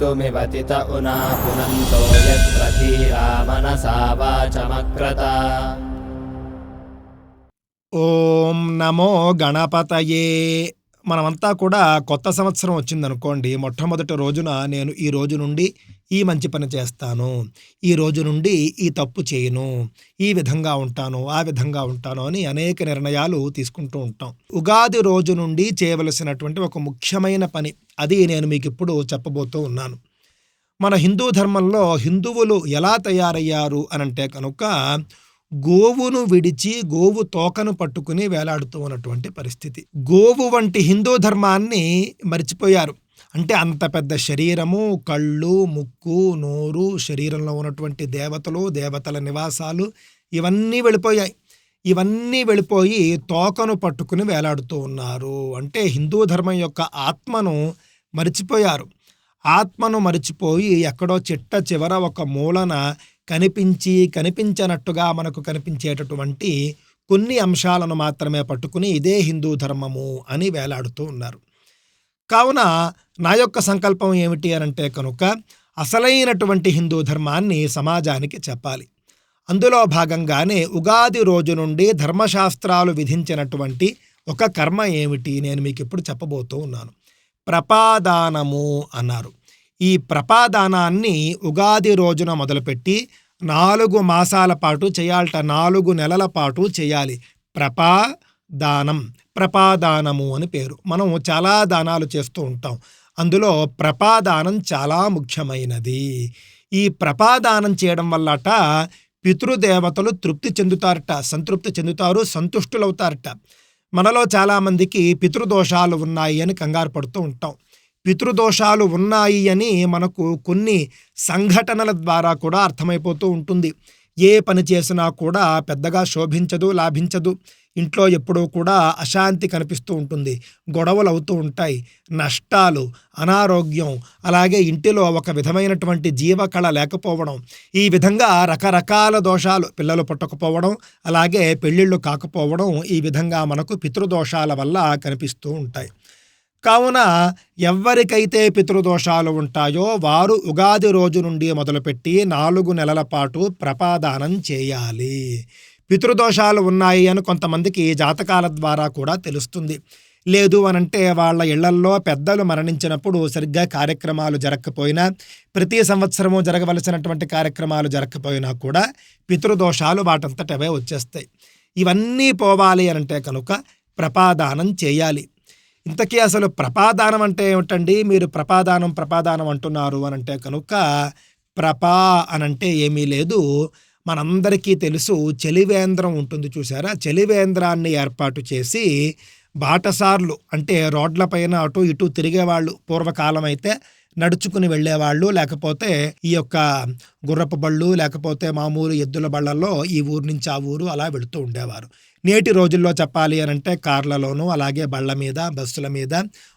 मृत्युमिवतित उना पुनन्तो यत्र धीरा मनसा वाचमक्रत ఓం నమో గణపతయే మనమంతా కూడా కొత్త సంవత్సరం వచ్చిందనుకోండి మొట్టమొదటి రోజున నేను ఈ రోజు నుండి ఈ మంచి పని చేస్తాను. ఈ రోజు నుండి ఈ తప్పు చేయను. ఈ విధంగా ఉంటాను ఆ విధంగా ఉంటాను అని అనేక నిర్ణయాలు తీసుకుంటూ ఉంటాం. ఉగాది రోజు నుండి చేయవలసినటువంటి ఒక ముఖ్యమైన పని అది నేను మీకు ఇప్పుడు చెప్పబోతూ ఉన్నాను. మన హిందూ ధర్మంలో హిందువులు ఎలా తయారయ్యారు అనంటే కనుక గోవును విడిచి గోవు తోకను పట్టుకుని వేలాడుతూ ఉన్నటువంటి పరిస్థితి. గోవు వంటి హిందూ ధర్మాన్ని మర్చిపోయారు. అంటే అంత పెద్ద శరీరము కళ్ళు ముక్కు నోరు శరీరంలో ఉన్నటువంటి దేవతలు దేవతల నివాసాలు ఇవన్నీ వెళ్ళిపోయాయి. ఇవన్నీ వెళ్ళిపోయి తోకను పట్టుకుని వేలాడుతూ ఉన్నారు. అంటే హిందూ ధర్మం యొక్క ఆత్మను మరిచిపోయారు. ఆత్మను మరిచిపోయి ఎక్కడో చిట్ట చివర ఒక మూలన కనిపించి కనిపించనట్టుగా మనకు కనిపించేటటువంటి కొన్ని అంశాలను మాత్రమే పట్టుకుని ఇదే హిందూ ధర్మము అని వేలాడుతూ ఉన్నారు. కావున నా యొక్క సంకల్పం ఏమిటి అనంటే కనుక అసలైనటువంటి హిందూ ధర్మాన్ని సమాజానికి చెప్పాలి. అందులో భాగంగానే ఉగాది రోజు నుండి ధర్మశాస్త్రాలు విధించినటువంటి ఒక కర్మ ఏమిటి నేను మీకు ఇప్పుడు చెప్పబోతూ ఉన్నాను. ప్రపాదానము అన్నారు. ఈ ప్రపాదానాన్ని ఉగాది రోజున మొదలుపెట్టి నాలుగు మాసాల పాటు చేయాలట నాలుగు నెలల పాటు చేయాలి. ప్రపాదానం ప్రపాదానము అని పేరు. మనం చాలా దానాలు చేస్తూ ఉంటాం. అందులో ప్రపాదానం చాలా ముఖ్యమైనది. ఈ ప్రపాదానం చేయడం వల్లట పితృదేవతలు తృప్తి చెందుతారట సంతృప్తి చెందుతారు సంతుష్టులవుతారట. మనలో చాలామందికి పితృదోషాలు ఉన్నాయి అని కంగారు పడుతూ ఉంటాం. పితృదోషాలు ఉన్నాయి అని మనకు కొన్ని సంఘటనల ద్వారా కూడా అర్థమైపోతూ ఉంటుంది. ఏ పని చేసినా కూడా పెద్దగా శోభించదు లాభించదు. ఇంట్లో ఎప్పుడూ కూడా అశాంతి కనిపిస్తూ ఉంటుంది. గొడవలు అవుతూ ఉంటాయి. నష్టాలు అనారోగ్యం అలాగే ఇంటిలో ఒక విధమైనటువంటి జీవకళ లేకపోవడం ఈ విధంగా రకరకాల దోషాలు పిల్లలు పుట్టకపోవడం అలాగే పెళ్ళిళ్ళు కాకపోవడం ఈ విధంగా మనకు పితృదోషాల వల్ల కనిపిస్తూ ఉంటాయి. కావున ఎవరికైతే పితృదోషాలు ఉంటాయో వారు ఉగాది రోజు నుండి మొదలుపెట్టి నాలుగు నెలల పాటు ప్రపాదానం చేయాలి. పితృదోషాలు ఉన్నాయి అని కొంతమందికి జాతకాల ద్వారా కూడా తెలుస్తుంది. లేదు అనంటే వాళ్ళ ఇళ్ళల్లో పెద్దలు మరణించినప్పుడు సరిగ్గా కార్యక్రమాలు జరగకపోయినా ప్రతి సంవత్సరము జరగవలసినటువంటి కార్యక్రమాలు జరగకపోయినా కూడా పితృదోషాలు వాటంతటవే వచ్చేస్తాయి. ఇవన్నీ పోవాలి అనంటే కనుక ప్రపాదానం చేయాలి. ఇంతకీ అసలు ప్రపాదానం అంటే ఏమిటండి? మీరు ప్రపాదానం ప్రపాదానం అంటున్నారు అని అంటే కనుక ప్రపా అనంటే ఏమీ లేదు. మనందరికీ తెలుసు చలివేంద్రం ఉంటుంది చూసారా చలివేంద్రాన్ని ఏర్పాటు చేసి బాటసార్లు అంటే రోడ్లపైన అటు ఇటు తిరిగేవాళ్ళు పూర్వకాలం అయితే నడుచుకుని వెళ్ళేవాళ్ళు. లేకపోతే ఈ యొక్క గుర్రపు బళ్ళు లేకపోతే మామూలు ఎద్దుల బళ్ళల్లో ఈ ఊరు నుంచి ఆ ఊరు అలా వెళుతూ ఉండేవారు. నేటి రోజుల్లో చెప్పాలి అని అంటే కార్లలోనూ అలాగే బళ్ళ మీద బస్సుల మీద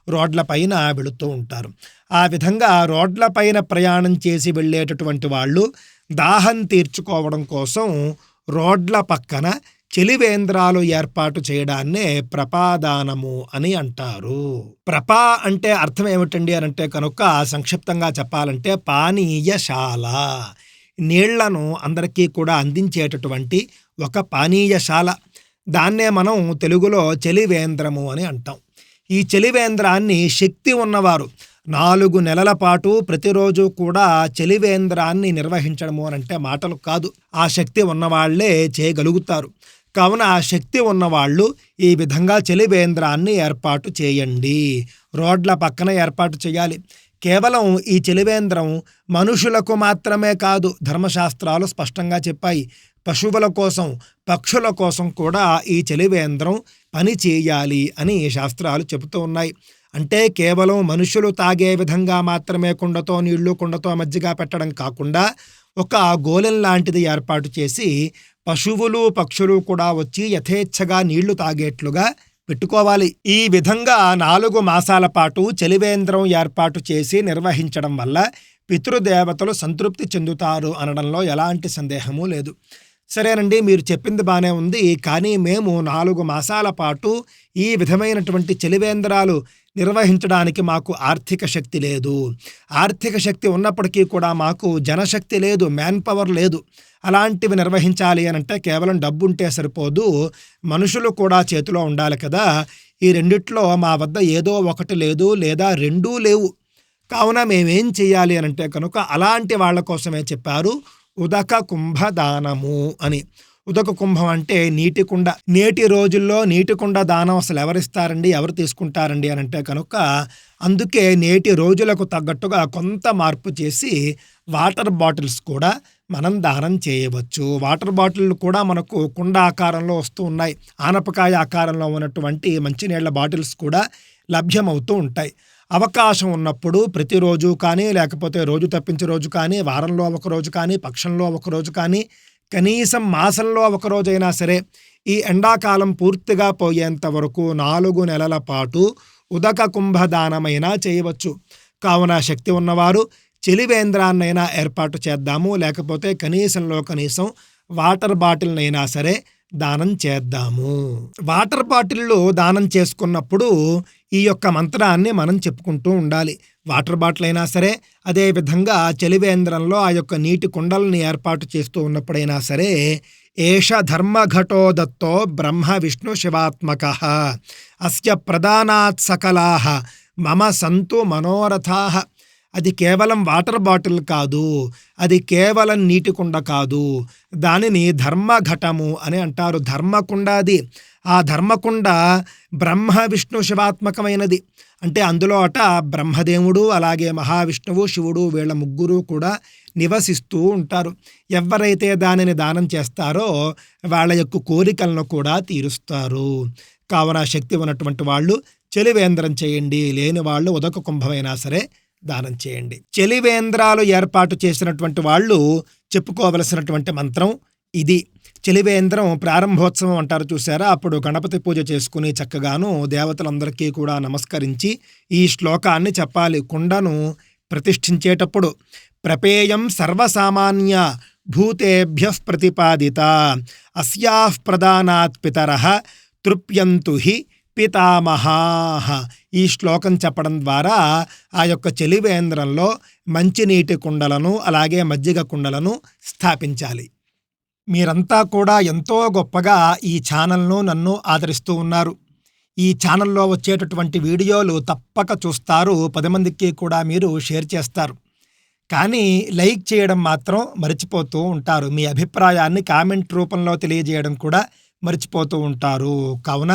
రోడ్లపైన వెళుతూ ఉంటారు. ఆ విధంగా రోడ్లపైన ప్రయాణం చేసి వెళ్ళేటటువంటి వాళ్ళు దాహం తీర్చుకోవడం కోసం రోడ్ల పక్కన చెలివేంద్రాలు ఏర్పాటు చేయడాన్నే ప్రపాదానము అని అంటారు. ప్రపా అంటే అర్థం ఏమిటండి అని అంటే కనుక సంక్షిప్తంగా చెప్పాలంటే పానీయశాల. నీళ్ళను అందరికీ కూడా అందించేటటువంటి ఒక పానీయశాల. దాన్నే మనం తెలుగులో చలివేంద్రము అని అంటాం. ఈ చలివేంద్రాన్ని శక్తి ఉన్నవారు నాలుగు నెలల పాటు ప్రతిరోజు కూడా చలివేంద్రాన్ని నిర్వహించడము అని అంటే మాటలు కాదు. ఆ శక్తి ఉన్నవాళ్ళే చేయగలుగుతారు. కావున ఆ శక్తి ఉన్నవాళ్ళు ఈ విధంగా చలివేంద్రాన్ని ఏర్పాటు చేయండి. రోడ్ల పక్కన ఏర్పాటు చేయాలి. కేవలం ఈ చలివేంద్రం మనుషులకు మాత్రమే కాదు ధర్మశాస్త్రాలు స్పష్టంగా చెప్పాయి. పశువుల కోసం పక్షుల కోసం కూడా ఈ చలివేంద్రం పని చేయాలి అని శాస్త్రాలు చెబుతూ ఉన్నాయి. అంటే కేవలం మనుషులు తాగే విధంగా మాత్రమే కుండతో నీళ్ళు కుండతో మజ్జిగ పెట్టడం కాకుండా ఒక గోలెం లాంటిది ఏర్పాటు చేసి పశువులు పక్షులు కూడా వచ్చి యథేచ్ఛగా నీళ్ళు తాగేట్లుగా పెట్టుకోవాలి. ఈ విధంగా నాలుగు మాసాల పాటు చలివేంద్రం ఏర్పాటు చేసి నిర్వహించడం వల్ల పితృదేవతలు సంతృప్తి చెందుతారు అనడంలో ఎలాంటి సందేహము లేదు. సరేనండి మీరు చెప్పింది బాగానే ఉంది. కానీ మేము నాలుగు మాసాల పాటు ఈ విధమైనటువంటి చలివేంద్రాలు నిర్వహించడానికి మాకు ఆర్థిక శక్తి లేదు. ఆర్థిక శక్తి ఉన్నప్పటికీ కూడా మాకు జనశక్తి లేదు మ్యాన్ పవర్ లేదు. అలాంటివి నిర్వహించాలి అని అంటే కేవలం డబ్బు ఉంటే సరిపోదు. మనుషులు కూడా చేతిలో ఉండాలి కదా. ఈ రెండిట్లో మా వద్ద ఏదో ఒకటి లేదు లేదా రెండూ లేవు. కావున మేమేం చేయాలి అని అంటే కనుక అలాంటి వాళ్ళ కోసమే చెప్పారు. ఉదక కుంభదానము అని. ఉదక కుంభం అంటే నీటి కుండ. నేటి రోజుల్లో నీటి కుండ దానం అసలు ఎవరిస్తారండి? ఎవరు తీసుకుంటారండి? అని అంటే కనుక అందుకే నేటి రోజులకు తగ్గట్టుగా కొంత మార్పు చేసి వాటర్ బాటిల్స్ కూడా మనం దానం చేయవచ్చు. వాటర్ బాటిల్ కూడా మనకు కుండ ఆకారంలో వస్తూ ఉన్నాయి. ఆనపకాయ ఆకారంలో ఉన్నటువంటి మంచినీళ్ళ బాటిల్స్ కూడా లభ్యమవుతూ ఉంటాయి. అవకాశం ఉన్నప్పుడు ప్రతిరోజు కానీ లేకపోతే రోజు తప్పించే రోజు కానీ వారంలో ఒక రోజు కానీ పక్షంలో ఒక రోజు కానీ కనీసం మాసంలో ఒక రోజైనా సరే ఈ ఎండాకాలం పూర్తిగా పోయేంత వరకు నాలుగు నెలల పాటు ఉదక కుంభదానమైనా చేయవచ్చు. కావున శక్తి ఉన్నవారు చెలివేంద్రాన్నైనా ఏర్పాటు చేద్దాము. లేకపోతే కనీసంలో కనీసం వాటర్ బాటిల్నైనా సరే దానం చేద్దాము. వాటర్ బాటిల్లో దానం చేసుకున్నప్పుడు ఈ యొక్క మంత్రాన్ని మనం చెప్పుకుంటూ ఉండాలి. వాటర్ బాటిల్ అయినా సరే అదే విధంగా చలివేంద్రంలో ఆ యొక్క నీటి కుండల్ని ఏర్పాటు చేస్తూ ఉన్నప్పుడైనా సరే ఏష ధర్మఘటో దత్తో బ్రహ్మ విష్ణు శివాత్మక అస్య ప్రధానాత్ సకలా మమ సంతు మనోరథా అది కేవలం వాటర్ బాటిల్ కాదు అది కేవలం నీటి కుండ కాదు. దానిని ధర్మఘటము అని అంటారు. ధర్మకుండ అది. ఆ ధర్మకుండ బ్రహ్మ విష్ణు శివాత్మకమైనది. అంటే అందులో అట బ్రహ్మదేవుడు అలాగే మహావిష్ణువు శివుడు వీళ్ళ ముగ్గురు కూడా నివసిస్తూ ఉంటారు. ఎవరైతే దానిని దానం చేస్తారో వాళ్ళ యొక్క కోరికలను కూడా తీరుస్తారు. కావున శక్తి ఉన్నటువంటి వాళ్ళు చెలివేంద్రం చేయండి లేని వాళ్ళు ఉదక కుంభమైనా సరే దానం చేయండి. చెలివేంద్రాలు ఏర్పాటు చేసినటువంటి వాళ్ళు చెప్పుకోవలసినటువంటి మంత్రం ఇది. చెలివేంద్రం ప్రారంభోత్సవం అంటారు చూసారా అప్పుడు గణపతి పూజ చేసుకుని చక్కగాను దేవతలందరికీ కూడా నమస్కరించి ఈ శ్లోకాన్ని చెప్పాలి. కుండను ప్రతిష్ఠించేటప్పుడు ప్రపేయం సర్వసామాన్య భూతేభ్య ప్రతిపాదిత. అస్యా ప్రధానాత్ పితర తృప్యంతు హి పితామహాహ ఈ శ్లోకం చెప్పడం ద్వారా ఆ యొక్క చెలివేంద్రంలో మంచినీటి కుండలను అలాగే మజ్జిగ కుండలను స్థాపించాలి. మీరంతా కూడా ఎంతో గొప్పగా ఈ ఛానల్ను నన్ను ఆదరిస్తూ ఉన్నారు. ఈ ఛానల్లో వచ్చేటటువంటి వీడియోలు తప్పక చూస్తారు పది మందికి కూడా మీరు షేర్ చేస్తారు. కానీ లైక్ చేయడం మాత్రం మర్చిపోతూ ఉంటారు. మీ అభిప్రాయాన్ని కామెంట్ రూపంలో తెలియజేయడం కూడా మర్చిపోతూ ఉంటారు. కావున